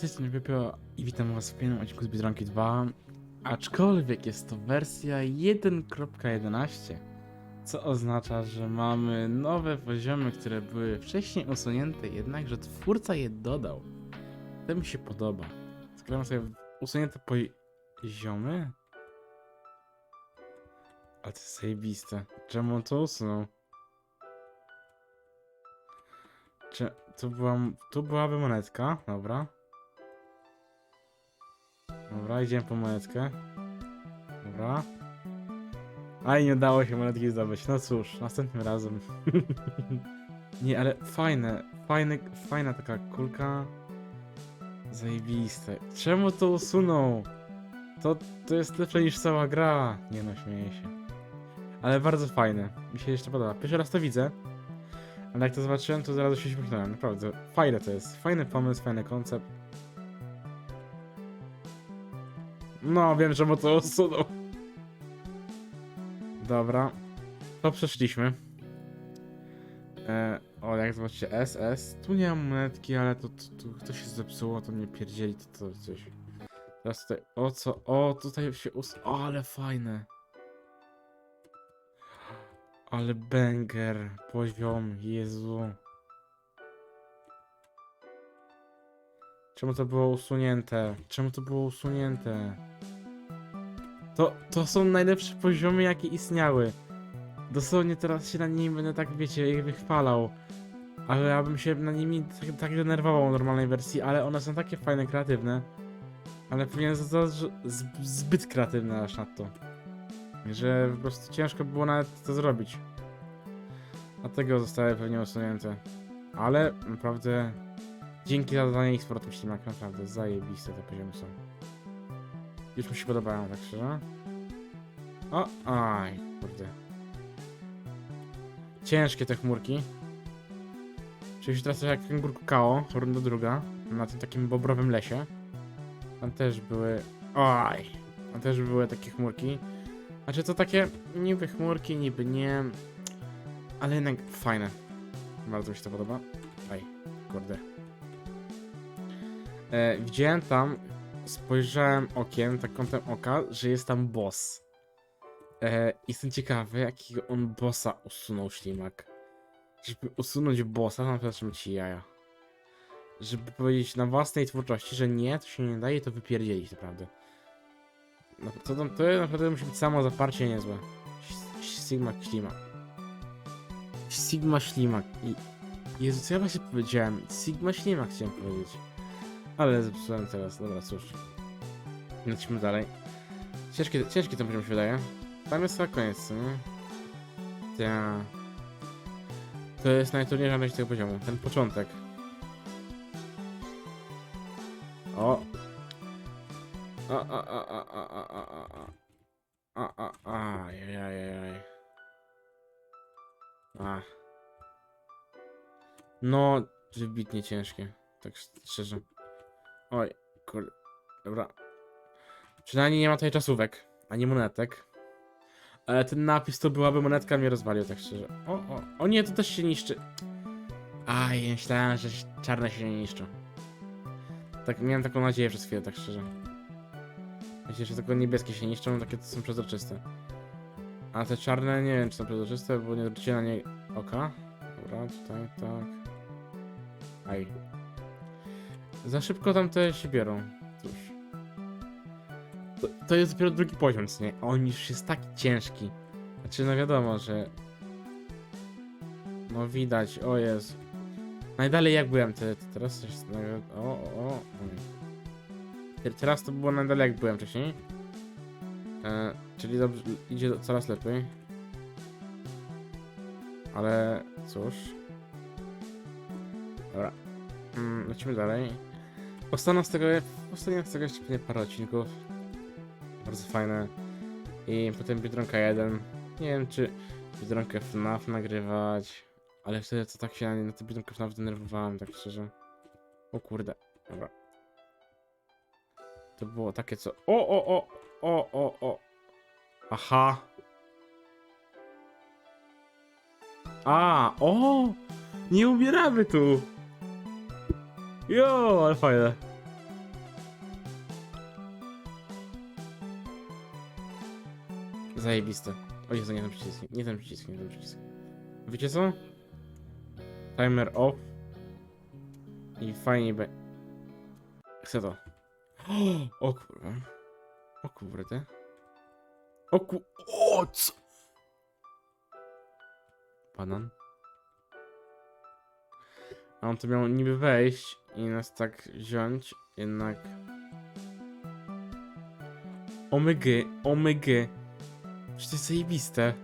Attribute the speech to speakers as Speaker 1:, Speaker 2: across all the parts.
Speaker 1: Tej strony Wypio i witam was w kolejnym odcinku z Biedronki 2 Aczkolwiek jest to wersja 1.11 Co oznacza, że mamy nowe poziomy, które były wcześniej usunięte Jednakże twórca je dodał. To mi się podoba. Składam sobie usunięte poziomy? Ale to jest zajebiste. Czemu on to usunął? Czy tu, była, tu byłaby monetka, dobra. Dobra, idziemy po monetkę. Dobra. A nie udało się monetki zdobyć. No cóż, następnym razem. nie, ale fajne, fajne, fajna taka kulka. Zajebiste. Czemu to usunął? To, to jest lepsze niż cała gra. Nie no, śmieję się. Ale bardzo fajne. Mi się jeszcze podoba. Pierwszy raz to widzę. Ale jak to zobaczyłem, to zaraz się uśmiechnąłem. Naprawdę. Fajne to jest. Fajny pomysł, fajny koncept. No, wiem, czemu to usunął. Dobra. To przeszliśmy. E, o, jak zobaczycie, SS. Tu nie mam monetki, ale to, to, to, to się zepsuło, to mnie pierdzieli, to, to coś. Teraz tutaj, o co? O, tutaj się us... O, ale fajne. Ale banger, poziom, Jezu. Czemu to było usunięte? Czemu to było usunięte? To, to są najlepsze poziomy, jakie istniały. Dosłownie teraz się na nimi będę tak, wiecie, ich wychwalał. Ale ja bym się na nimi tak, tak denerwował w normalnej wersji, ale one są takie fajne, kreatywne. Ale pewnie zbyt kreatywne aż na to. Że po prostu ciężko było nawet to zrobić. Dlatego zostały pewnie usunięte. Ale naprawdę dzięki za dodanie ich powrotem ślimak, naprawdę zajebiste te poziomy są. Już mi się podobają, tak szczerze. O, aj, kurde. Ciężkie te chmurki. Czyli teraz to jak Kangurku Kao, runda druga, na tym takim bobrowym lesie. Tam też były... Oj! Tam też były takie chmurki. Znaczy to takie niby chmurki, niby nie. Ale jednak fajne. Bardzo mi się to podoba. Aj, kurde. E, widziałem tam, spojrzałem okiem, tak kątem oka, że jest tam boss. E, jestem ciekawy, jakiego on bossa usunął ślimak. Żeby usunąć bossa, to naprawdę ci jaja. Żeby powiedzieć na własnej twórczości, że nie, to się nie daje, to wypierdzielić naprawdę. No, to, tam, to naprawdę musi być samo zaparcie niezłe. Sigma ślimak. Sigma ślimak. I... Jezu, co ja właśnie powiedziałem? Sigma ślimak chciałem powiedzieć. Ale zepsułem teraz, dobra, cóż. Lecimy dalej. Ciężki, ciężki ten poziom się wydaje. Tam jest na koniec, nie? Ta. To jest najtrudniejsza część tego poziomu, ten początek. O! A, a, a, a, a, a, a, a. A, a, a, jajajaj. A. No, wybitnie ciężkie, tak szczerze. Oj, kurde, dobra. Przynajmniej nie ma tutaj czasówek, ani monetek. Ale ten napis to byłaby monetka, mnie rozwalił, tak szczerze. O, o, o nie, to też się niszczy. Aj, myślałem, że czarne się nie niszczą. Tak, miałem taką nadzieję przez chwilę, tak szczerze. Myślę, że tylko niebieskie się niszczą, takie to są przezroczyste. A te czarne nie wiem, czy są przezroczyste, bo nie zwróciłem na nie oka. Dobra, tutaj, tak. Aj. Za szybko tam te się biorą. Cóż. To, to jest dopiero drugi poziom, co nie? On już jest taki ciężki. Znaczy, no wiadomo, że... No widać, o jest. Najdalej jak byłem, te teraz coś... O, o, o. Te- Teraz to było najdalej jak byłem wcześniej. E, czyli dobrze, idzie coraz lepiej. Ale cóż. Dobra. Mm, lecimy dalej. Powstaną z tego, powstanie z tego jeszcze pewnie parę odcinków. Bardzo fajne. I potem Biedronka 1. Nie wiem czy Biedronkę FNAF nagrywać. Ale wtedy to tak się na, na tę Biedronkę FNAF denerwowałem, tak szczerze. O kurde. Dobra. To było takie co. O, o, o, o, o, o. Aha. A, o! Nie umieramy tu! Jo, ale fajne. Zajebiste. O Jezu, nie ten przycisk, nie ten przycisk, nie ten przycisk. Wiecie co? Timer off. I fajnie be... Chcę to. O kurwa. O kurde. O ku... O co? Banan. A on to miał niby wejść, i nas tak wziąć, jednak... Omygy, omygy. Przecież to jest zajebiste.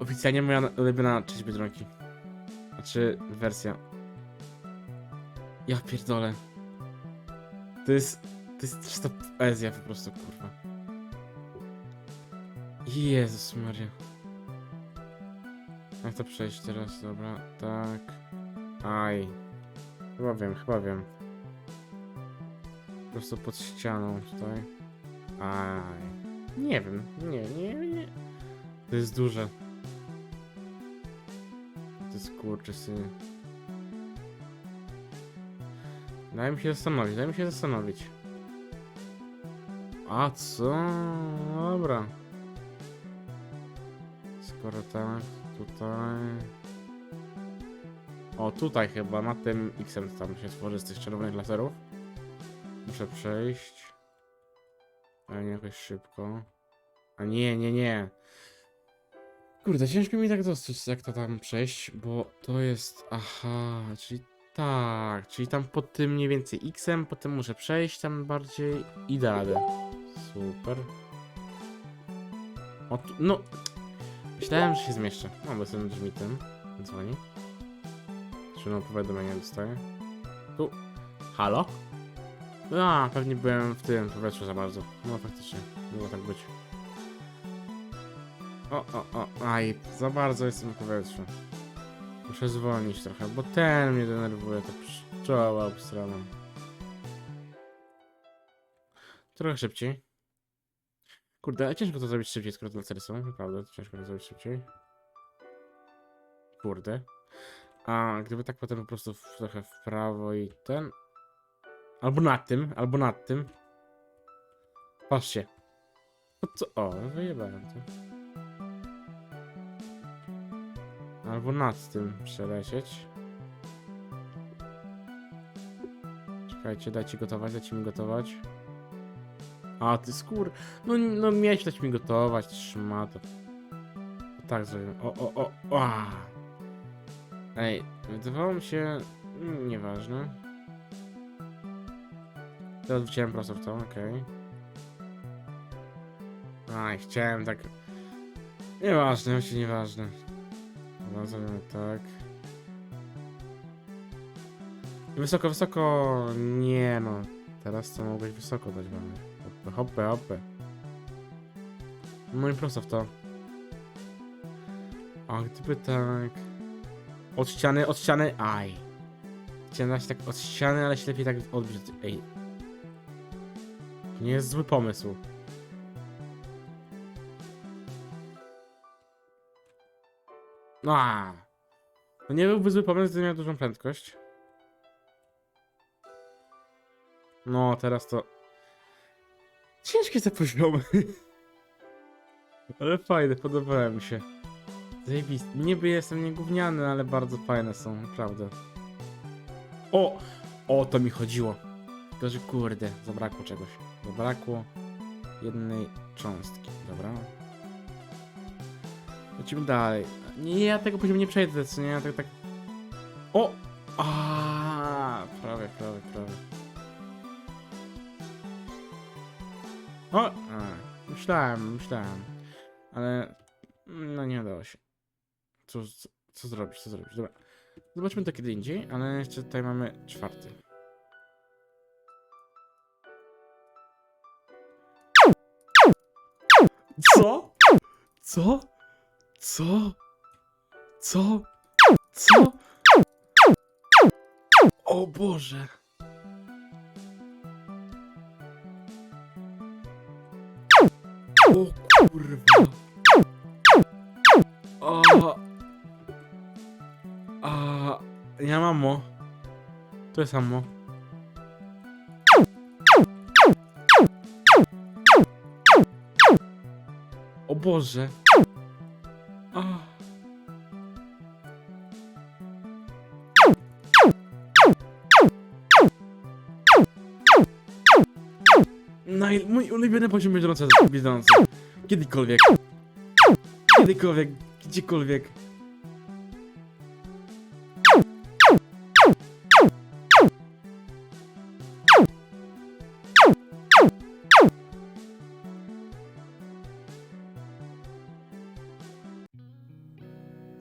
Speaker 1: Oficjalnie moja ulubiona część Biedronki. Znaczy, wersja. Ja pierdolę. To jest... To jest czysta poezja po prostu, kurwa. Jezus Maria. Jak to przejść teraz? Dobra, tak. Aj. Chyba wiem, chyba wiem. Po prostu pod ścianą tutaj. Aj. Nie wiem, nie, nie, nie. To jest duże. To jest kurczę syny. Daj mi się zastanowić, daj mi się zastanowić. A co? Dobra. Skoro tak, tutaj. O, tutaj chyba, na tym X-em tam się tworzy z tych czerwonych laserów. Muszę przejść. Ale nie jakoś szybko. A nie, nie, nie. Kurde, ciężko mi tak dostrzec, jak to tam przejść, bo to jest. Aha, czyli tak, czyli tam pod tym mniej więcej X-em, potem muszę przejść tam bardziej i. Super. O, tu, no. Myślałem, że się zmieszczę. No, bo jestem drzwi tym. Dzwoni. Czy no powiadomienie dostaję? Tu. Halo? A, pewnie byłem w tym powietrzu za bardzo. No faktycznie, mogło tak być. O, o, o, aj, za bardzo jestem w powietrzu. Muszę zwolnić trochę, bo ten mnie denerwuje, to pszczoła obstrana. Trochę szybciej. Kurde, ciężko to zrobić szybciej, skoro te lasery są. Naprawdę, to ciężko to zrobić szybciej. Kurde. A gdyby tak potem po prostu w, trochę w prawo i ten... Albo nad tym, albo nad tym. Patrzcie. O co? O, wyjebałem to. Albo nad tym przelecieć. Czekajcie, dajcie gotować, dajcie mi gotować. A, ty skór. No, no miałeś dać mi gotować, szmato. Tak zrobię. O, o, o, o. Ej, wydawało mi się... mm, Nieważne. Teraz wziąłem prosto w to, okej. Aj, chciałem tak... Nieważne, właśnie nieważne. Dobra, zrobimy tak. Wysoko, wysoko... Nie no. Teraz to mogłeś wysoko dać mamy. Hoppy, hoppy, hoppy. No i prosto w to. A gdyby tak... Od ściany, od ściany... Aj. Chciałem tak od ściany, ale się lepiej tak odbić. Ej. Nie jest zły pomysł. A. To nie byłby zły pomysł, gdyby miał dużą prędkość. No, teraz to... Ciężkie te poziomy. Ale fajne, podobały mi się. Zajebiste. Niby jestem niegówniany, ale bardzo fajne są, naprawdę. O! O to mi chodziło. Tylko, że kurde, zabrakło czegoś. Zabrakło jednej cząstki, dobra? Lecimy dalej. Nie, ja tego poziomu nie przejdę, co nie? Ja tak, tak... O! A, prawie, prawie, prawie. O! A, myślałem, myślałem. Ale... No nie udało się. Co, co, co zrobić, co zrobić? Dobra. Zobaczmy to kiedy indziej, ale jeszcze tutaj mamy czwarty. Co? Co? Co? Co? Co? O Boże. O kurwa. Ja mam mo. To jest ammo. Boże. Ach. Naj... Mój ulubiony poziom bieżący, bieżący. Kiedykolwiek. Kiedykolwiek, gdziekolwiek.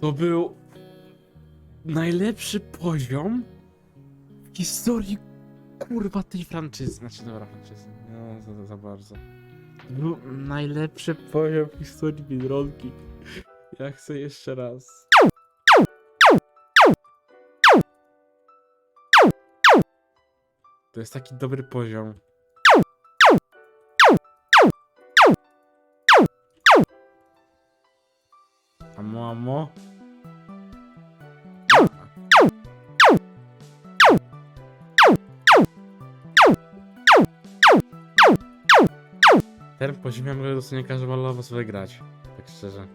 Speaker 1: To był najlepszy poziom w historii kurwa tej franczyzy. Znaczy dobra franczyzy. No za, za, za bardzo. To był najlepszy poziom w historii Biedronki. Ja chcę jeszcze raz. To jest taki dobry poziom. Ten poziom ja mogę dosłownie każdy malowo sobie grać. Tak szczerze.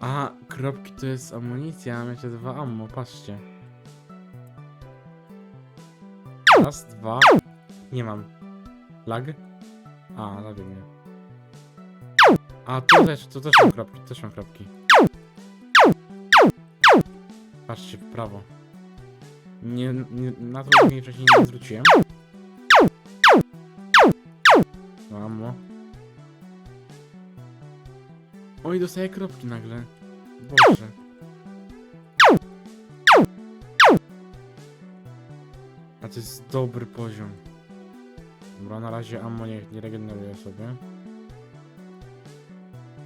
Speaker 1: A, kropki to jest amunicja, macie dwa ammo, patrzcie. Raz, dwa. Nie mam. Lag? A, lag nie. A, tu też, tu też mam kropki, też mam kropki. Patrzcie, w prawo. Nie, nie, na to mnie wcześniej nie zwróciłem. Oj, dostaję kropki nagle. Boże. A to jest dobry poziom. Dobra, na razie ammo nie, nie regeneruję sobie.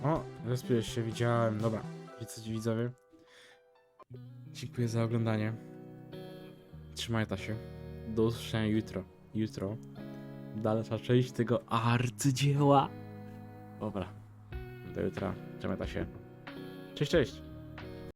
Speaker 1: O, respiesz się, widziałem. Dobra, widzicie widzowie. Dziękuję za oglądanie. Trzymajcie się. Do usłyszenia jutro. Jutro. Dalsza część tego arcydzieła. Dobra. Do jutra. Trzymajcie się. Cześć, cześć.